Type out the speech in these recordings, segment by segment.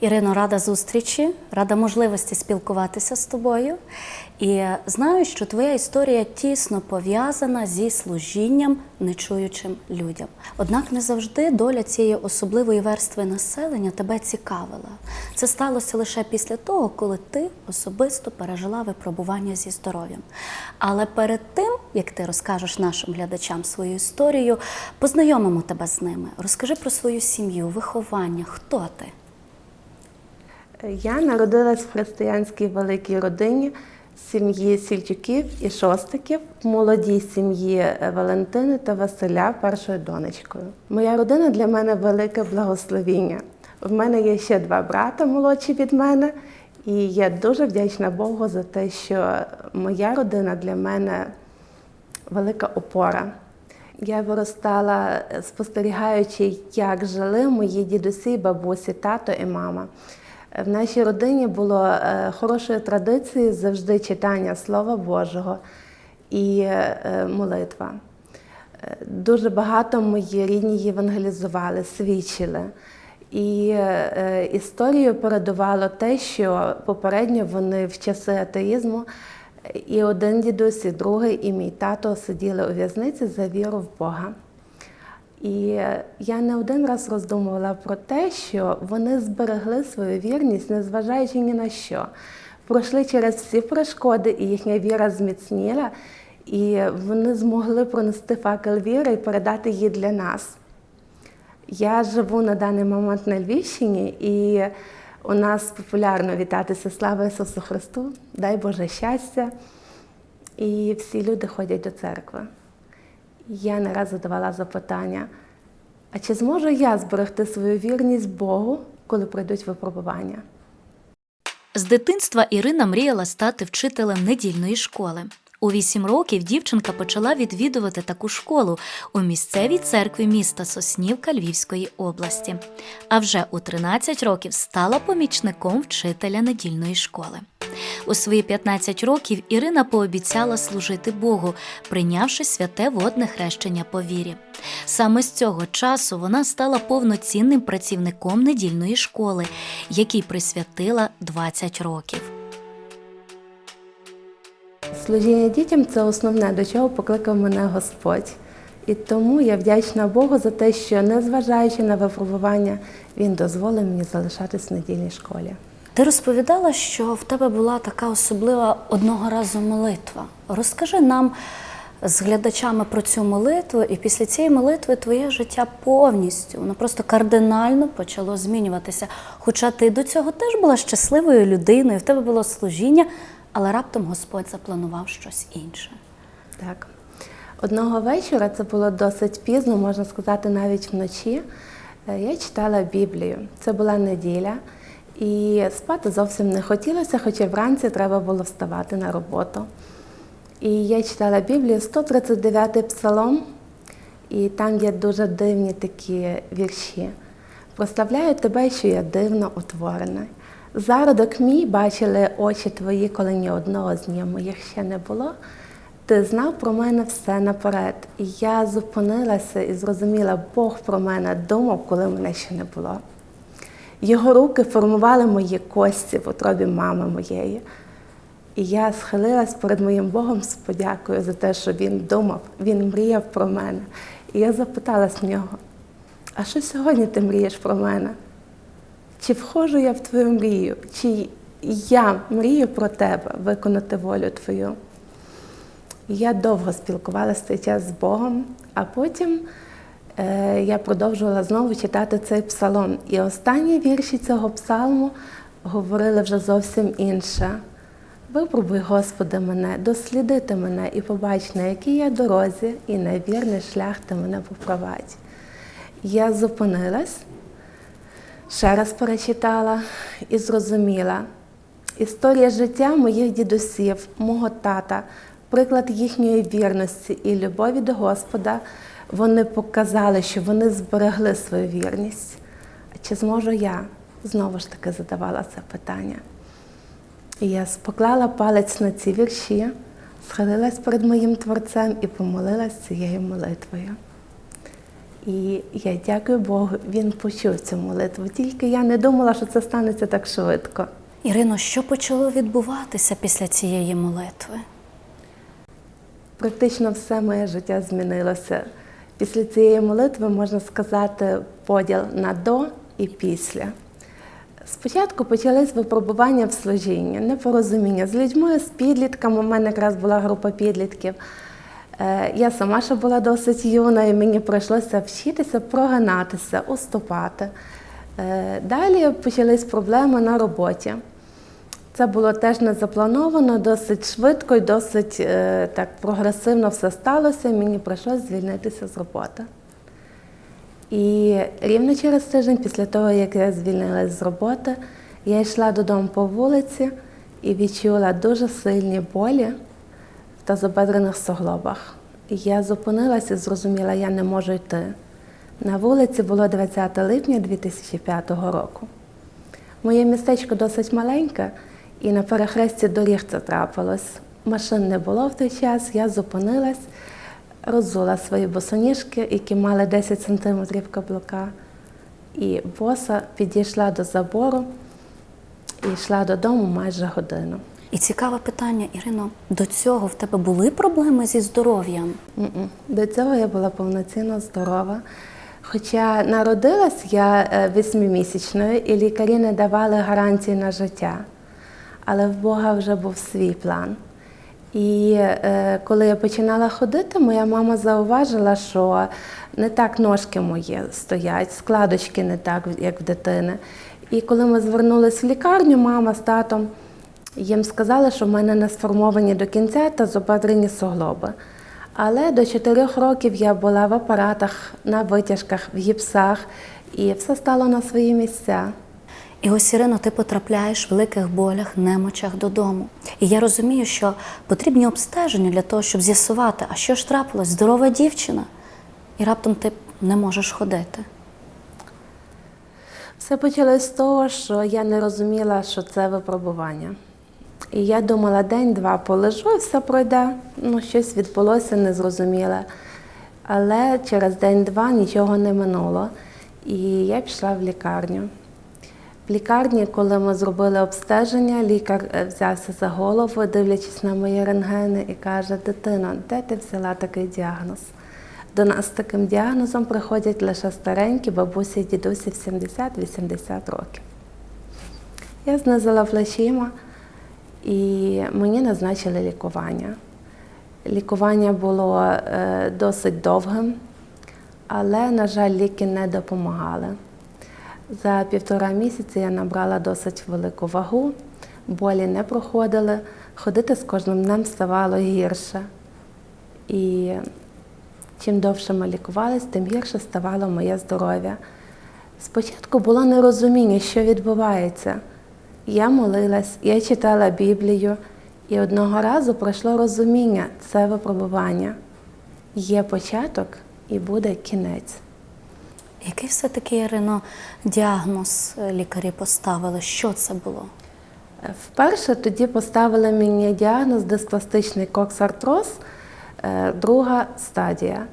Ірино, рада зустрічі, рада можливості спілкуватися з тобою. І знаю, що твоя історія тісно пов'язана зі служінням нечуючим людям. Однак не завжди доля цієї особливої верстви населення тебе цікавила. Це сталося лише після того, коли ти особисто пережила випробування зі здоров'ям. Але перед тим, як ти розкажеш нашим глядачам свою історію, познайомимо тебе з ними. Розкажи про свою сім'ю, виховання, хто ти? Я народилась в християнській великій родині сім'ї Сільчуків і Шостиків, молодій сім'ї Валентини та Василя, першою донечкою. Моя родина для мене велике благословіння. В мене є ще два брата молодші від мене, і я дуже вдячна Богу за те, що моя родина для мене велика опора. Я виростала, спостерігаючи, як жили мої дідусі, бабусі, тато і мама. В нашій родині було е, хорошою традицією завжди читання Слова Божого і е, молитва. Е, Дуже багато мої рідні євангелізували, свідчили. І історію передувало те, що попередньо вони в часи атеїзму і один дідусь, і другий, і мій тато сиділи у в'язниці за віру в Бога. І я не один раз роздумувала про те, що вони зберегли свою вірність, незважаючи ні на що. Пройшли через всі перешкоди, і їхня віра зміцніла, і вони змогли пронести факел віри і передати її для нас. Я живу на даний момент на Львівщині, і у нас популярно вітатися Слава Ісусу Христу, дай Боже щастя. І всі люди ходять до церкви. Я не раз задавала запитання: а чи зможу я зберегти свою вірність Богу, коли прийдуть випробування? З дитинства Ірина мріяла стати вчителем недільної школи. У вісім років дівчинка почала відвідувати таку школу у місцевій церкві міста Соснівка Львівської області. А вже у 13 років стала помічником вчителя недільної школи. У свої 15 років Ірина пообіцяла служити Богу, прийнявши святе водне хрещення по вірі. Саме з цього часу вона стала повноцінним працівником недільної школи, якій присвятила 20 років. Служіння дітям це основне, до чого покликав мене Господь. І тому я вдячна Богу за те, що, незважаючи на випробування, Він дозволив мені залишатись в недільній школі. Ти розповідала, що в тебе була така особлива одного разу молитва. Розкажи нам з глядачами про цю молитву, і після цієї молитви твоє життя повністю, воно просто кардинально почало змінюватися. Хоча ти до цього теж була щасливою людиною, в тебе було служіння, але раптом Господь запланував щось інше. Так. Одного вечора, це було досить пізно, можна сказати, навіть вночі. е, Я читала Біблію. Це була неділя, і спати зовсім не хотілося, хоча вранці треба було вставати на роботу. І я читала Біблію 139-й псалом, і там є дуже дивні такі вірші. Прославляю тебе, що я дивно утворений. Зародок мій бачили очі твої, коли ні одного з днів моїх ще не було. Ти знав про мене все наперед. І я зупинилася і зрозуміла, Бог про мене думав, коли мене ще не було. Його руки формували мої кості в утробі мами моєї. І я схилилась перед моїм Богом з подякою за те, що він думав, він мріяв про мене. І я запиталась в нього: а що сьогодні ти мрієш про мене? Чи входжу я в твою мрію? Чи я мрію про тебе виконати волю твою? Я довго спілкувалася цей час з Богом, а потім е, я продовжувала знову читати цей псалом. І останні вірші цього псалму говорили вже зовсім інше. Випробуй, Господи, мене, дослідити мене і побач, на якій я дорозі, і на вірний шлях ти мене попровадь. Я зупинилась, ще раз перечитала і зрозуміла. Історія життя моїх дідусів, мого тата, приклад їхньої вірності і любові до Господа, вони показали, що вони зберегли свою вірність. Чи зможу я? Знову ж таки задавала це питання. І я поклала палець на ці вірші, схилилась перед моїм творцем і помолилась цією молитвою. І я дякую Богу, він почув цю молитву. Тільки я не думала, що це станеться так швидко. Ірино, що почало відбуватися після цієї молитви? Практично все моє життя змінилося. Після цієї молитви можна сказати поділ на до і після. Спочатку почались випробування в служінні, непорозуміння з людьми, з підлітками. У мене якраз була група підлітків. Е, Я сама ще була досить юна, і мені прийшлося вчитися прогинатися, уступати. Е, Далі почались проблеми на роботі. Це було теж не заплановано, досить швидко і досить е, так прогресивно все сталося. Мені прийшлося звільнитися з роботи. І рівно через тиждень, після того, як я звільнилася з роботи, я йшла додому по вулиці і відчула дуже сильні болі в тазобедрених суглобах. Я зупинилася і зрозуміла, я не можу йти. На вулиці було 20 липня 2005 року. Моє містечко досить маленьке, і на перехресті доріг це трапилось. Машин не було в той час, я зупинилась, роззула свої босоніжки, які мали 10 сантиметрів каблука, і боса підійшла до забору і йшла додому майже годину. І цікаве питання, Ірино, до цього в тебе були проблеми зі здоров'ям? До цього я була повноцінно здорова. Хоча народилась я е, восьмимісячною, і лікарі не давали гарантії на життя. Але в Бога вже був свій план. І е, коли я починала ходити, моя мама зауважила, що не так ножки мої стоять, складочки не так, як в дитини. І коли ми звернулись в лікарню, мама з татом їм сказали, що в мене не сформовані до кінця та зобадрені суглоби. Але до 4 років я була в апаратах, на витяжках, в гіпсах, і все стало на свої місця. І ось, Ірино, ти потрапляєш в великих болях, немочах додому. І я розумію, що потрібні обстеження для того, щоб з'ясувати, а що ж трапилось, здорова дівчина, і раптом ти не можеш ходити. Все почалось з того, що я не розуміла, що це випробування. І я думала, день-два полежу і все пройде. Ну, щось відбулося незрозуміле. Але через день-два нічого не минуло. І я пішла в лікарню. В лікарні, коли ми зробили обстеження, лікар е, взявся за голову, дивлячись на мої рентгени, і каже: Дитино, де ти взяла такий діагноз? До нас з таким діагнозом приходять лише старенькі бабусі і дідусі в 70-80 років. Я знизила плечима і мені назначили лікування. Лікування було е, досить довгим, але, на жаль, ліки не допомагали. За півтора місяці я набрала досить велику вагу, болі не проходили, ходити з кожним днем ставало гірше. І чим довше ми лікувалися, тим гірше ставало моє здоров'я. Спочатку було нерозуміння, що відбувається. Я молилась, я читала Біблію, і одного разу пройшло розуміння це випробування. Є початок і буде кінець. Який все-таки, Ірино, діагноз е, лікарі поставили? Що це було? Вперше тоді поставили мені діагноз диспластичний коксартроз, е, друга стадія.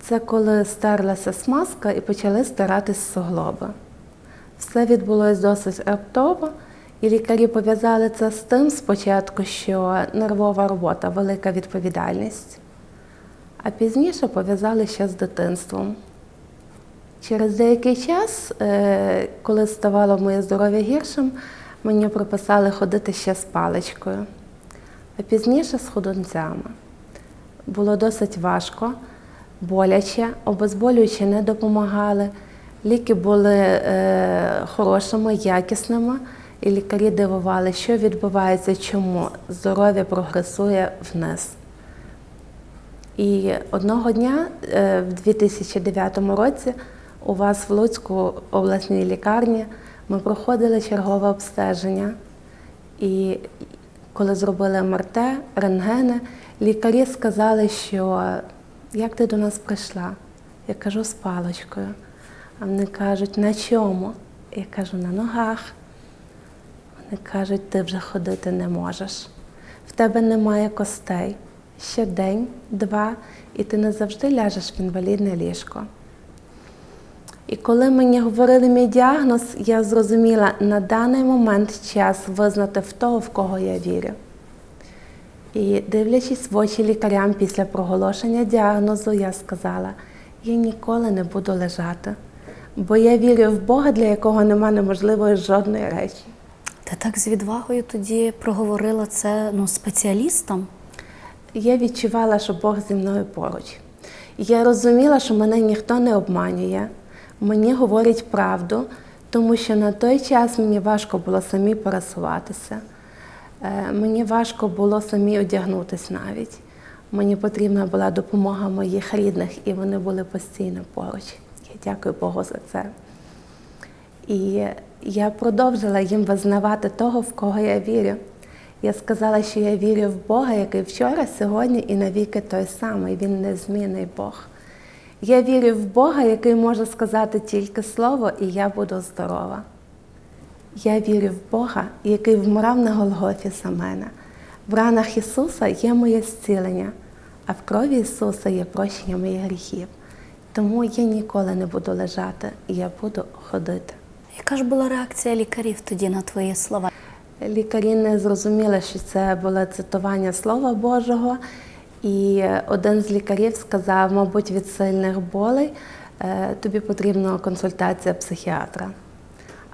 Це коли стерлася смазка і почали стиратись суглоби. Все відбулося досить раптово, і лікарі пов'язали це з тим спочатку, що нервова робота велика відповідальність, а пізніше пов'язали ще з дитинством. Через деякий час, е, коли ставало моє здоров'я гіршим, мені прописали ходити ще з паличкою, а пізніше з ходунцями. Було досить важко, боляче, обезболюючі не допомагали. Ліки були е, хорошими, якісними, і лікарі дивували, що відбувається, чому здоров'я прогресує вниз. І одного дня, е, в 2009 році, у вас в Луцьку обласній лікарні ми проходили чергове обстеження. І коли зробили МРТ, рентгени, лікарі сказали, що як ти до нас прийшла? Я кажу з паличкою. А вони кажуть, на чому? Я кажу, на ногах. Кажуть, ти вже ходити не можеш. В тебе немає костей. Ще день, два, і ти не завжди ляжеш в інвалідне ліжко. І коли мені говорили мій діагноз, я зрозуміла на даний момент час визнати в того, в кого я вірю. І дивлячись в очі лікарям після проголошення діагнозу, я сказала: я ніколи не буду лежати, бо я вірю в Бога, для якого нема неможливої жодної речі. Ти так з відвагою тоді проговорила це ну, спеціалістам. Я відчувала, що Бог зі мною поруч. Я розуміла, що мене ніхто не обманює, мені говорять правду, тому що на той час мені важко було самі пересуватися. Е, Мені важко було самі одягнутися навіть. Мені потрібна була допомога моїх рідних, і вони були постійно поруч. Я дякую Богу за це. І я продовжила їм визнавати того, в кого я вірю. Я сказала, що я вірю в Бога, який вчора, сьогодні і навіки той самий. Він незмінний Бог. Я вірю в Бога, який може сказати тільки слово, і я буду здорова. Я вірю в Бога, який вмирав на Голгофі за мене. В ранах Ісуса є моє зцілення, а в крові Ісуса є прощення моїх гріхів. Тому я ніколи не буду лежати, я буду ходити. Яка ж була реакція лікарів тоді на твої слова? Лікарі не зрозуміли, що це було цитування Слова Божого. І один з лікарів сказав, мабуть, від сильних болей е, тобі потрібна консультація психіатра.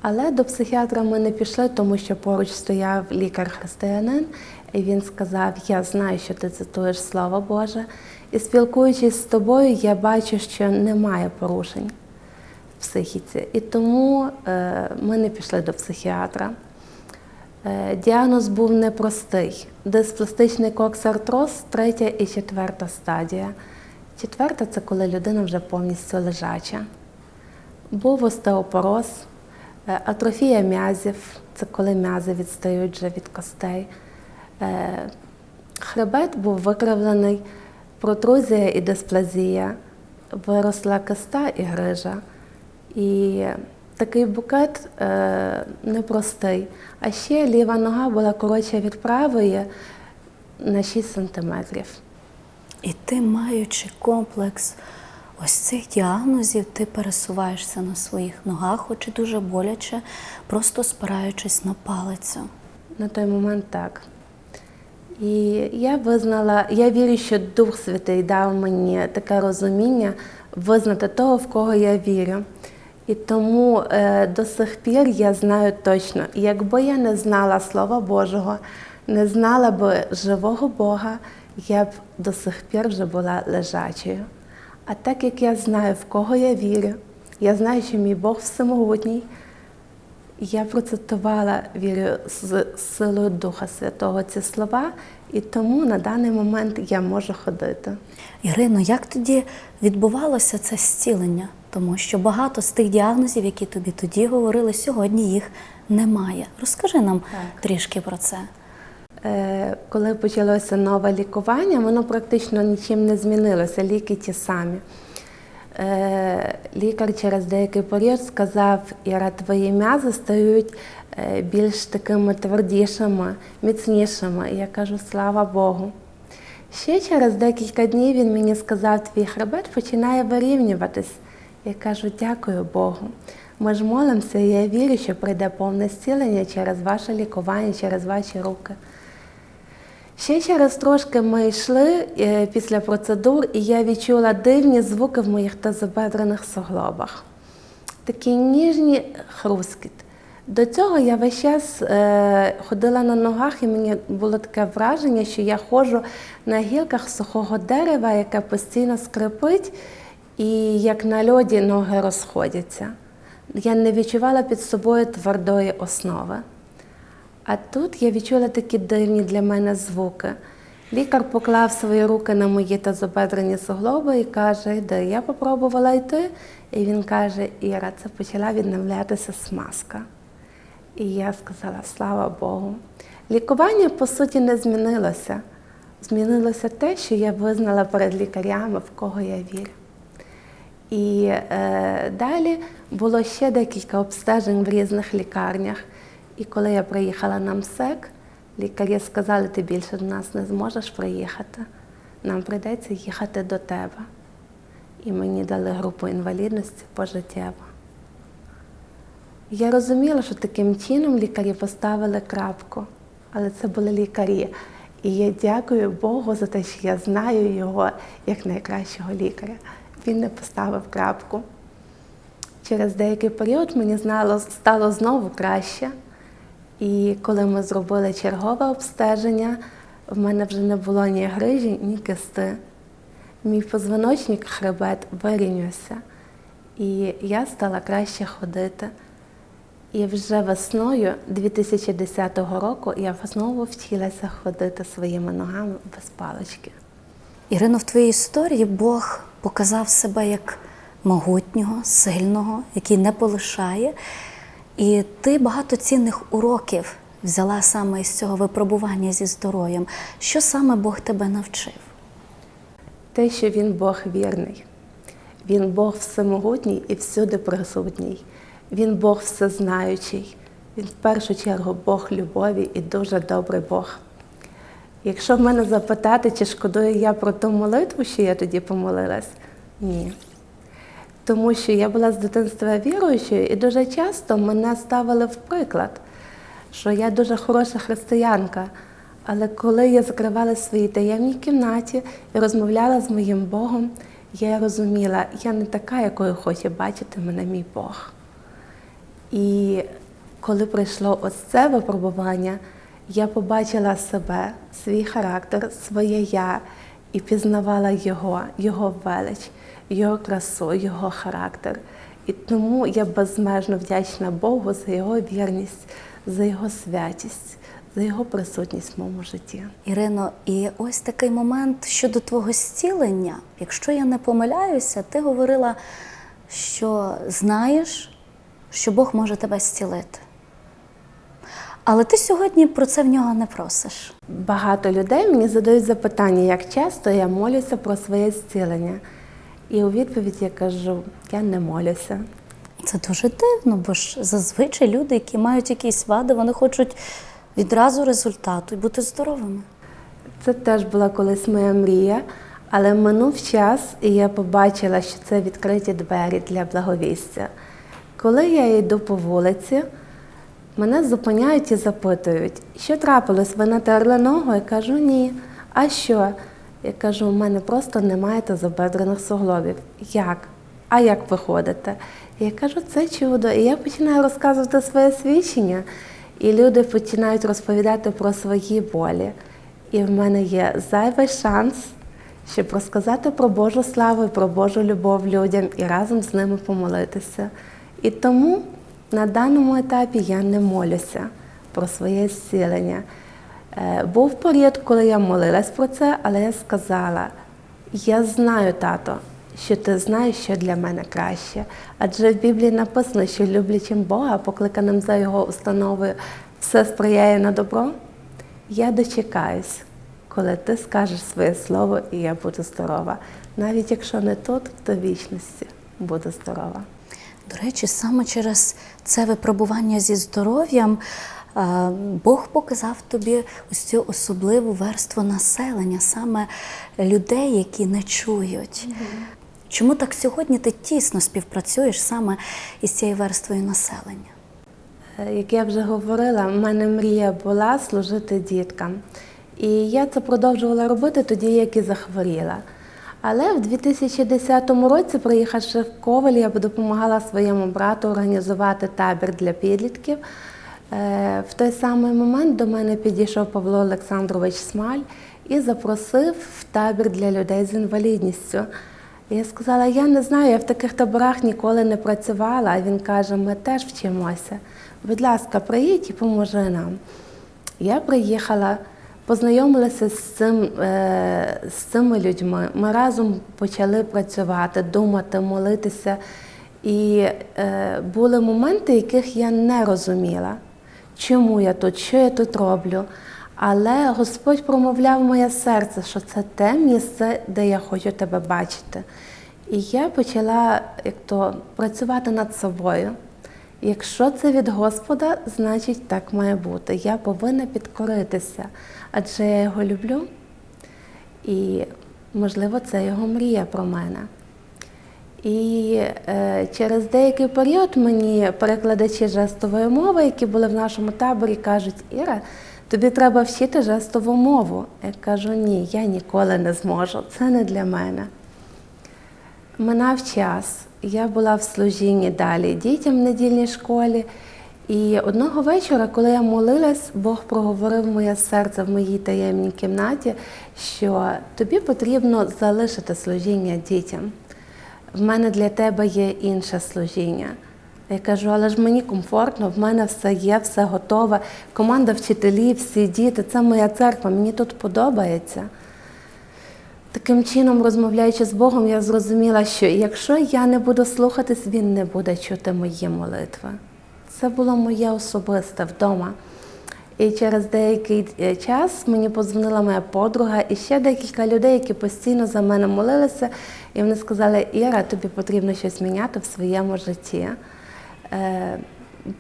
Але до психіатра ми не пішли, тому що поруч стояв лікар-християнин, і він сказав: Я знаю, що ти цитуєш Слово Боже, і спілкуючись з тобою, я бачу, що немає порушень психіці. І тому е, ми не пішли до психіатра. Е, Діагноз був непростий. Диспластичний коксартроз, третя і четверта стадія. Четверта це коли людина вже повністю лежача. Був остеопороз, е, атрофія м'язів це коли м'язи відстають вже від костей. Хребет був викривлений, протрузія і дисплазія, виросла киста і грижа. І такий букет е, непростий. А ще ліва нога була коротша від правої на 6 сантиметрів. І ти, маючи комплекс ось цих діагнозів, ти пересуваєшся на своїх ногах, хоч і дуже боляче, просто спираючись на палицю. На той момент так. І я визнала, я вірю, що Дух Святий дав мені таке розуміння визнати того, в кого я вірю. І тому е, до сих пір я знаю точно, якби я не знала Слова Божого, не знала б живого Бога, я б до сих пір вже була лежачою. А так як я знаю, в кого я вірю, я знаю, що мій Бог всемогутній, я процитувала вірю з силою Духа Святого ці слова, і тому на даний момент я можу ходити. Ірино, як тоді відбувалося це зцілення? Тому що багато з тих діагнозів, які тобі тоді говорили, сьогодні їх немає. Розкажи нам трішки про це. Е, Коли почалося нове лікування, воно практично нічим не змінилося, ліки ті самі. Е, Лікар через деякий період сказав, Іра, твої м'язи стають е, більш такими твердішими, міцнішими. І я кажу, слава Богу. Ще через декілька днів він мені сказав, твій хребет починає вирівнюватись. Я кажу, дякую Богу. Ми ж молимося, і я вірю, що прийде повне зцілення через ваше лікування, через ваші руки. Ще через трошки ми йшли е, після процедур, і я відчула дивні звуки в моїх тазобедрених суглобах. Такі ніжні хрускіт. До цього я весь час е, ходила на ногах, і мені було таке враження, що я ходжу на гілках сухого дерева, яке постійно скрипить, і як на льоді ноги розходяться. Я не відчувала під собою твердої основи. А тут я відчула такі дивні для мене звуки. Лікар поклав свої руки на мої тазобедрені суглоби і каже, йди. Я попробувала йти, і він каже, Іра, це почала відновлятися смазка. І я сказала, слава Богу. Лікування, по суті, не змінилося. Змінилося те, що я визнала перед лікарями, в кого я вірю. І е, далі було ще декілька обстежень в різних лікарнях. І коли я приїхала на МСЕК, лікарі сказали, ти більше до нас не зможеш приїхати. Нам прийдеться їхати до тебе. І мені дали групу інвалідності пожиттєво. Я розуміла, що таким чином лікарі поставили крапку, але це були лікарі. І я дякую Богу за те, що я знаю його як найкращого лікаря. Він не поставив крапку. Через деякий період мені стало знову краще. І коли ми зробили чергове обстеження, в мене вже не було ні грижі, ні кисти. Мій позвоночник, хребет вирівнявся. І я стала краще ходити. І вже весною 2010 року я знову вчилася ходити своїми ногами без палички. Ірино, в твоїй історії Бог показав себе як могутнього, сильного, який не полишає. І ти багато цінних уроків взяла саме із цього випробування зі здоров'ям. Що саме Бог тебе навчив? Те, що він Бог вірний, він Бог всемогутній і всюди присутній. Він Бог всезнаючий. Він в першу чергу Бог любові і дуже добрий Бог. Якщо в мене запитати, чи шкодую я про ту молитву, що я тоді помолилась, ні. Тому що я була з дитинства віруючою, і дуже часто мене ставили в приклад, що я дуже хороша християнка. Але коли я закривала в своїй таємній кімнаті і розмовляла з моїм Богом, я розуміла, я не така, якою хоче бачити мене мій Бог. І коли прийшло ось це випробування, я побачила себе, свій характер, своє я і пізнавала його, його велич, його красу, його характер. І тому я безмежно вдячна Богу за його вірність, за його святість, за його присутність в моєму житті. Ірино, і ось такий момент щодо твого зцілення. Якщо я не помиляюся, ти говорила, що знаєш, що Бог може тебе зцілити. Але ти сьогодні про це в нього не просиш. Багато людей мені задають запитання, як часто я молюся про своє зцілення. І у відповідь я кажу, я не молюся. Це дуже дивно, бо ж зазвичай люди, які мають якісь вади, вони хочуть відразу результату і бути здоровими. Це теж була колись моя мрія, але минув час, і я побачила, що це відкриті двері для благовістя. Коли я йду по вулиці, мене зупиняють і запитують, що трапилось, ви натерли ногу? Я кажу, ні. А що? Я кажу, у мене просто немає тазобедрених суглобів. Як? А як ви ходите? Я кажу, це чудо. І я починаю розказувати своє свідчення, і люди починають розповідати про свої болі. І в мене є зайвий шанс, щоб розказати про Божу славу про Божу любов людям і разом з ними помолитися. І тому на даному етапі я не молюся про своє зцілення. Е, Був період, коли я молилась про це, але я сказала: я знаю, тато, що ти знаєш, що для мене краще. Адже в Біблії написано, що люблячим Бога, покликаним за його установою, все сприяє на добро. Я дочекаюсь, коли ти скажеш своє слово, і я буду здорова. Навіть якщо не тут, то вічності буду здорова. До речі, саме через це випробування зі здоров'ям Бог показав тобі ось цю особливу верству населення, саме людей, які не чують. Чому так сьогодні ти тісно співпрацюєш саме із цією верствою населення? Е, Як я вже говорила, в мене мрія була служити діткам. І я це продовжувала робити тоді, як і захворіла. Але в 2010 році, приїхавши в Коваль, я допомагала своєму брату організувати табір для підлітків. Е, В той самий момент до мене підійшов Павло Олександрович Смаль і запросив в табір для людей з інвалідністю. Я сказала, я не знаю, я в таких таборах ніколи не працювала. А він каже, ми теж вчимося. Будь ласка, приїдь і поможи нам. Я приїхала, познайомилася з, цим, е, з цими людьми. Ми разом почали працювати, думати, молитися. І е, були моменти, яких я не розуміла, чому я тут, що я тут роблю. Але Господь промовляв моє серце, що це те місце, де я хочу тебе бачити. І я почала як то, працювати над собою. Якщо це від Господа, значить так має бути. Я повинна підкоритися, адже я його люблю, і, можливо, це його мрія про мене. І е, через деякий період мені перекладачі жестової мови, які були в нашому таборі, кажуть: Іра, тобі треба вчити жестову мову. Я кажу, ні, я ніколи не зможу. Це не для мене. Минав час, я була в служінні далі дітям в недільній школі. І одного вечора, коли я молилась, Бог проговорив моє серце в моїй таємній кімнаті, що тобі потрібно залишити служіння дітям. В мене для тебе є інше служіння. Я кажу, але ж мені комфортно, в мене все є, все готове. Команда вчителів, всі діти, це моя церква, мені тут подобається. Таким чином, розмовляючи з Богом, я зрозуміла, що якщо я не буду слухатись, Він не буде чути мої молитви. Це було моє особисте вдома. І через деякий е, час мені подзвонила моя подруга і ще декілька людей, які постійно за мене молилися, і вони сказали: Іра, тобі потрібно щось міняти в своєму житті. Е,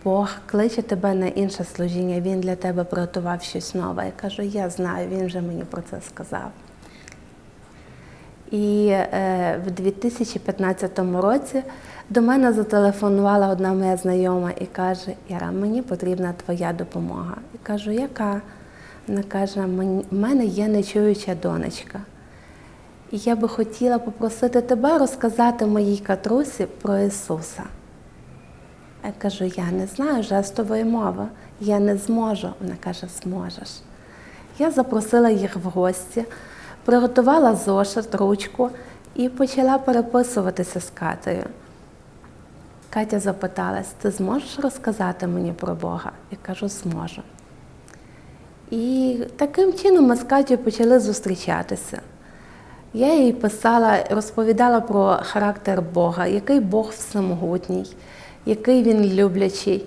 Бог кличе тебе на інше служіння, Він для тебе приготував щось нове. Я кажу, я знаю, він вже мені про це сказав. І е, в 2015 році до мене зателефонувала одна моя знайома і каже: Іра, мені потрібна твоя допомога. Я кажу, яка? Вона каже, в мене є нечуюча донечка. І я би хотіла попросити тебе розказати моїй катрусі про Ісуса. Я кажу, я не знаю жестової мови, я не зможу. Вона каже, зможеш. Я запросила їх в гості, приготувала зошит, ручку і почала переписуватися з Катею. Катя запиталась, ти зможеш розказати мені про Бога? Я кажу, зможу. І таким чином ми з Катєю почали зустрічатися. Я їй писала, розповідала про характер Бога, який Бог всемогутній, який він люблячий.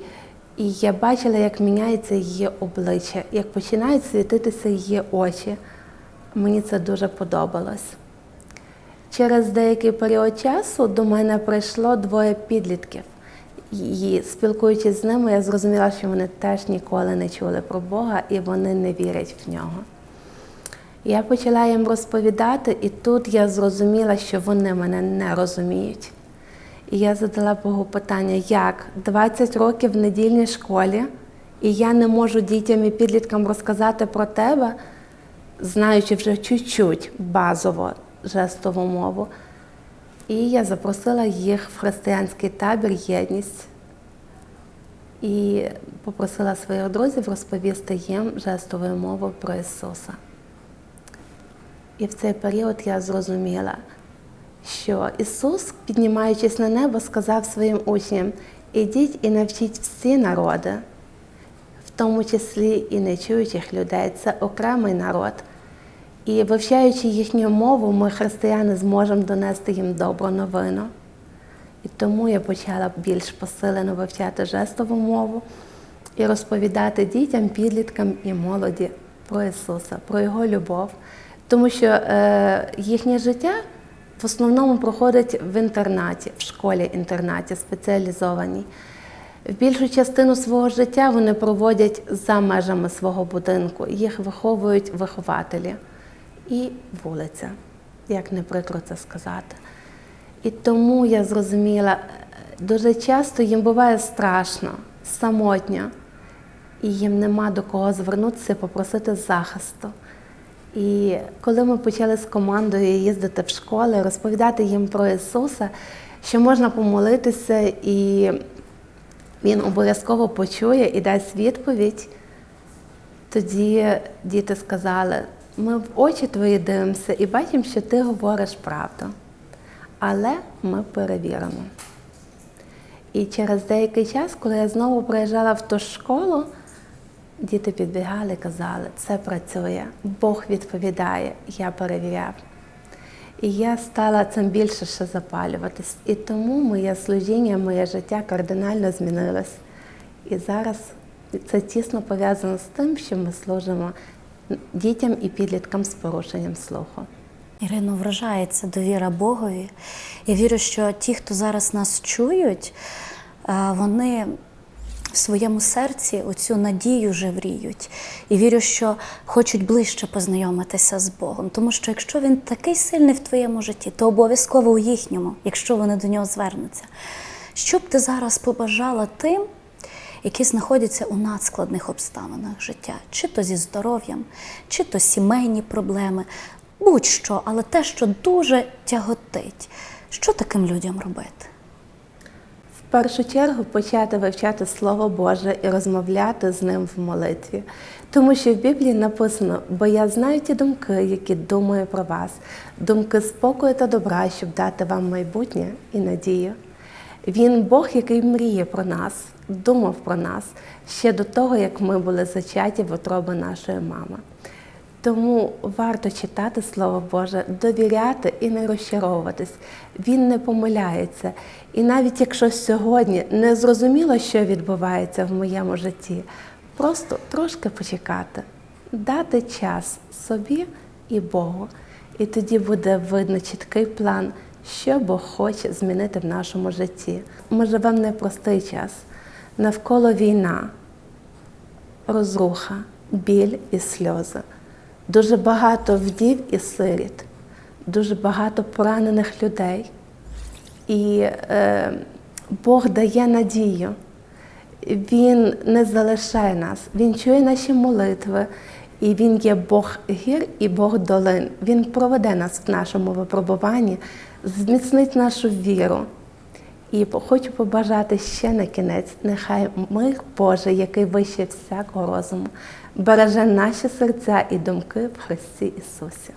І я бачила, як міняється її обличчя, як починають світитися її очі. Мені це дуже подобалось. Через деякий період часу до мене прийшло двоє підлітків. І спілкуючись з ними, я зрозуміла, що вони теж ніколи не чули про Бога і вони не вірять в нього. Я почала їм розповідати, і тут я зрозуміла, що вони мене не розуміють. І я задала Богу питання, як 20 років в недільній школі, і я не можу дітям і підліткам розказати про тебе, знаючи вже чуть-чуть базово жестову мову. І я запросила їх в християнський табір єдність і попросила своїх друзів розповісти їм жестовою мовою про Ісуса. І в цей період я зрозуміла, що Ісус, піднімаючись на небо, сказав своїм учням: ідіть і навчіть всі народи, в тому числі і нечуючих людей, це окремий народ. І вивчаючи їхню мову, ми, християни, зможемо донести їм добру новину. І тому я почала більш посилено вивчати жестову мову і розповідати дітям, підліткам і молоді про Ісуса, про Його любов. Тому що е, їхнє життя в основному проходить в інтернаті, в школі-інтернаті спеціалізованій. В більшу частину свого життя вони проводять за межами свого будинку. Їх виховують вихователі і вулиця, як не прикро це сказати. І тому я зрозуміла, дуже часто їм буває страшно, самотньо, і їм нема до кого звернутися попросити захисту. І коли ми почали з командою їздити в школи, розповідати їм про Ісуса, що можна помолитися, і Він обов'язково почує і дасть відповідь, тоді діти сказали, ми в очі твої дивимося і бачимо, що ти говориш правду. Але ми перевіримо. І через деякий час, коли я знову приїжджала в ту школу, діти підбігали і казали, це працює, Бог відповідає, я перевіряв. І я стала цим більше ще запалюватись. І тому моє служіння, моє життя кардинально змінилось. І зараз це тісно пов'язано з тим, що ми служимо дітям і підліткам з порушенням слуху. Ірино, вражається довіра Богові. Я вірю, що ті, хто зараз нас чують, е, вони в своєму серці оцю надію жевріють. І вірю, що хочуть ближче познайомитися з Богом. Тому що якщо він такий сильний в твоєму житті, то обов'язково у їхньому, якщо вони до нього звернуться. Що б ти зараз побажала тим, які знаходяться у надскладних обставинах життя, чи то зі здоров'ям, чи то сімейні проблеми, будь-що, але те, що дуже тяготить. Що таким людям робити? В першу чергу почати вивчати Слово Боже і розмовляти з ним в молитві. Тому що в Біблії написано, бо я знаю ті думки, які думаю про вас, думки спокою та добра, щоб дати вам майбутнє і надію. Він Бог, який мріє про нас, думав про нас ще до того, як ми були зачаті в утроби нашої мами. Тому варто читати Слово Боже, довіряти і не розчаровуватись. Він не помиляється. І навіть якщо сьогодні не зрозуміло, що відбувається в моєму житті, просто трошки почекати, дати час собі і Богу. І тоді буде видно чіткий план, що Бог хоче змінити в нашому житті. Ми живемо непростий час. Навколо війна, розруха, біль і сльози. Дуже багато вдів і сиріт, дуже багато поранених людей. І е, Бог дає надію. Він не залишає нас, Він чує наші молитви, і Він є Бог гір і Бог долин. Він проведе нас в нашому випробуванні, зміцнить нашу віру. І хочу побажати ще на кінець, нехай мир Божий, який вище всякого розуму, береже наші серця і думки в Христі Ісусі.